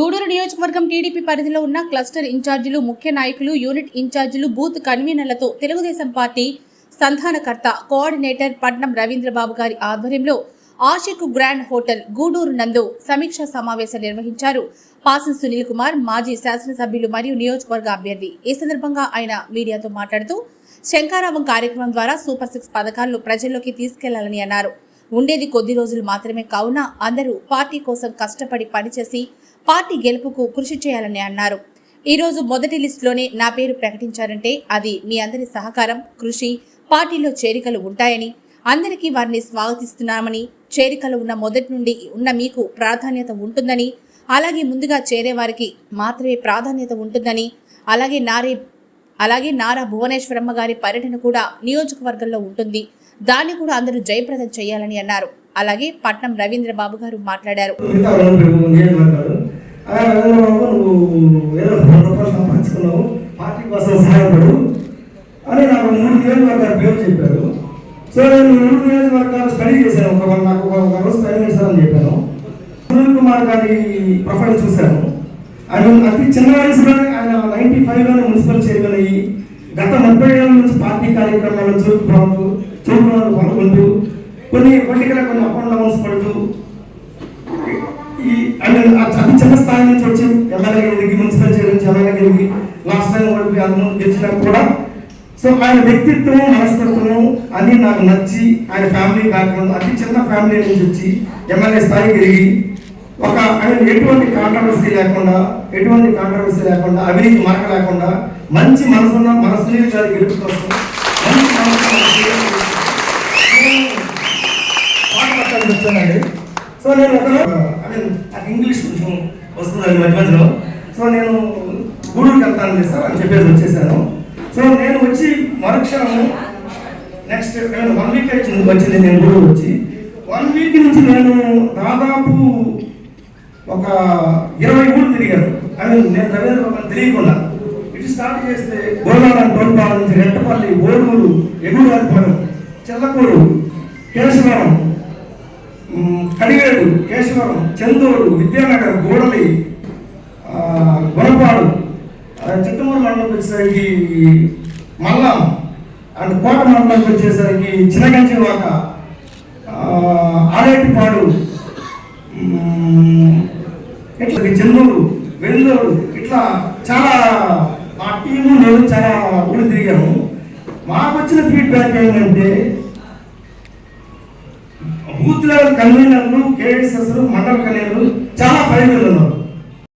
గూడూరు నియోజకవర్గం టీడీపీ పరిధిలో ఉన్న క్లస్టర్ ఇన్ఛార్జీలు ముఖ్య నాయకులు యూనిట్ ఇన్ఛార్జీలు బూత్ కన్వీనర్లతో తెలుగుదేశం పార్టీ సంధానకర్త కోఆర్డినేటర్ పట్నం రవీంద్రబాబు గారి ఆధ్వర్యంలో ఆషిక్ గ్రాండ్ హోటల్ గూడూరు నందు సమీక్షా సమావేశం నిర్వహించారు. పాసన్ సునీల్ కుమార్ మాజీ శాసనసభ్యులు మరియు నియోజకవర్గ అభ్యర్థి. ఈ సందర్భంగా ఆయన మీడియాతో మాట్లాడుతూ శంకారావం కార్యక్రమం ద్వారా సూపర్ సిక్స్ పథకాలను ప్రజల్లోకి తీసుకెళ్ళాలని అన్నారు. ఉండేది కొద్ది రోజులు మాత్రమే కావున అందరూ పార్టీ కోసం కష్టపడి పనిచేసి పార్టీ గెలుపుకు కృషి చేయాలని అన్నారు. ఈరోజు మొదటి లిస్టులోనే నా పేరు ప్రకటించారంటే అది మీ అందరి సహకారం కృషి పార్టీలో చేరికలు ఉంటాయని అందరికీ వారిని స్వాగతిస్తున్నామని చేరికలు ఉన్న మొదటి నుండి ఉన్న మీకు ప్రాధాన్యత ఉంటుందని అలాగే ముందుగా చేరే వారికి మాత్రమే ప్రాధాన్యత ఉంటుందని అలాగే నారే అలాగే నారా భువనేశ్వరమ్మ గారి పర్యటన కూడా నియోజకవర్గంలో ఉంటుంది. దాన్ని కూడా అందరూ జయప్రదం చేయాలని అన్నారు. అలాగే పట్నం రవీంద్ర బాబు గారు మాట్లాడారు. అలా నువ్వు ఏదో రెండు రూపాయలు సంపాదించుకున్నావు పార్టీ కోసం సహాయపడు అని నాకు మూడు నియోజకవర్గాల పేరు చెప్పారు సో నేను మూడు నియోజకవర్గాలు స్టడీ చేశాను ఒక నాకు ఒక- రోజు స్టడీ చేశానని చెప్పాను సునీల్ కుమార్ గారి ప్రొఫైల్ చూశాను ఆయన అతి చిన్న వయసులోనే ఆయన నైన్టీ ఫైవ్లోనే మున్సిపల్ చైర్మన్ అయ్యి గత ముప్పై ఏళ్ళ నుంచి పార్టీ కార్యక్రమాల్లో చూపు పాల్గొంటూ చూపు పాల్గొంటూ కొన్ని పొలిటికల్ కొన్ని అప్ అండ్ డౌన్స్ పడుతూ అంటే అతి చిన్న స్థాయి నుంచి వచ్చి ఎమ్మెల్యే ఎదిగి మున్సిపల్ చైర్ నుంచి ఎమ్మెల్యే లాస్ట్ టైం ఓడిపి అంత ముందు గెలిచినా కూడా. సో ఆయన వ్యక్తిత్వం మనస్తత్వము అన్ని నాకు నచ్చి ఆయన ఫ్యామిలీ బ్యాక్గ్రౌండ్ అతి చిన్న ఫ్యామిలీ నుంచి వచ్చి ఎమ్మెల్యే స్థాయికి ఎదిగి ఒక ఆయన ఎటువంటి కాంట్రవర్సీ లేకుండా ఎటువంటి కాంట్రవర్సీ లేకుండా అవినీతి మార్క లేకుండా మంచి మనసున్న మన సునీల్ గారి మంచి మనసు వచ్చానండి సో నేను ఒక ఐ నాకు ఇంగ్లీష్ కొంచెం వస్తుందండి మధ్య మధ్యలో. సో నేను గూడూరుకి వెళ్తాను సార్ అని చెప్పేసి వచ్చేసాను. సో నేను వచ్చి మరుక్షణం నెక్స్ట్ వన్ వీక్ అయితే వచ్చింది నేను గూడూరు వచ్చి. వన్ వీక్ నుంచి నేను దాదాపు ఒక ఇరవై ఊళ్ళు తిరిగాను. అని నేను రవీంద్ర బాబు తెలియకుండా. ఇటు స్టార్ట్ చేస్తే గోదావరి గోల్పాల నుంచి రెట్టపల్లి ఓడూరు ఎగురువారిపాలెం చెల్లకూరు కేశవరం కడివేడు కేశవరం చందూరు విద్యానగర్ గోడలి గుణపాడు. చిత్తమూరు మండలంకి వచ్చేసరికి మల్లం. అండ్ కోట మండలంకి వచ్చేసరికి చిన్నగంచివాక ఆరేటిపాడు. ఇట్లా చెన్నూరు వెల్లూరు ఇట్లా చాలా మా టీము నేను చాలా ఊళ్ళు తిరిగాము. మాకు వచ్చిన ఫీడ్బ్యాక్ ఏంటంటే బూత్ లెవెల్ కన్వీనర్లు కేఎస్ఎస్ మండల కన్వీనర్లు చాలా ఫైనల్ ఉన్నారు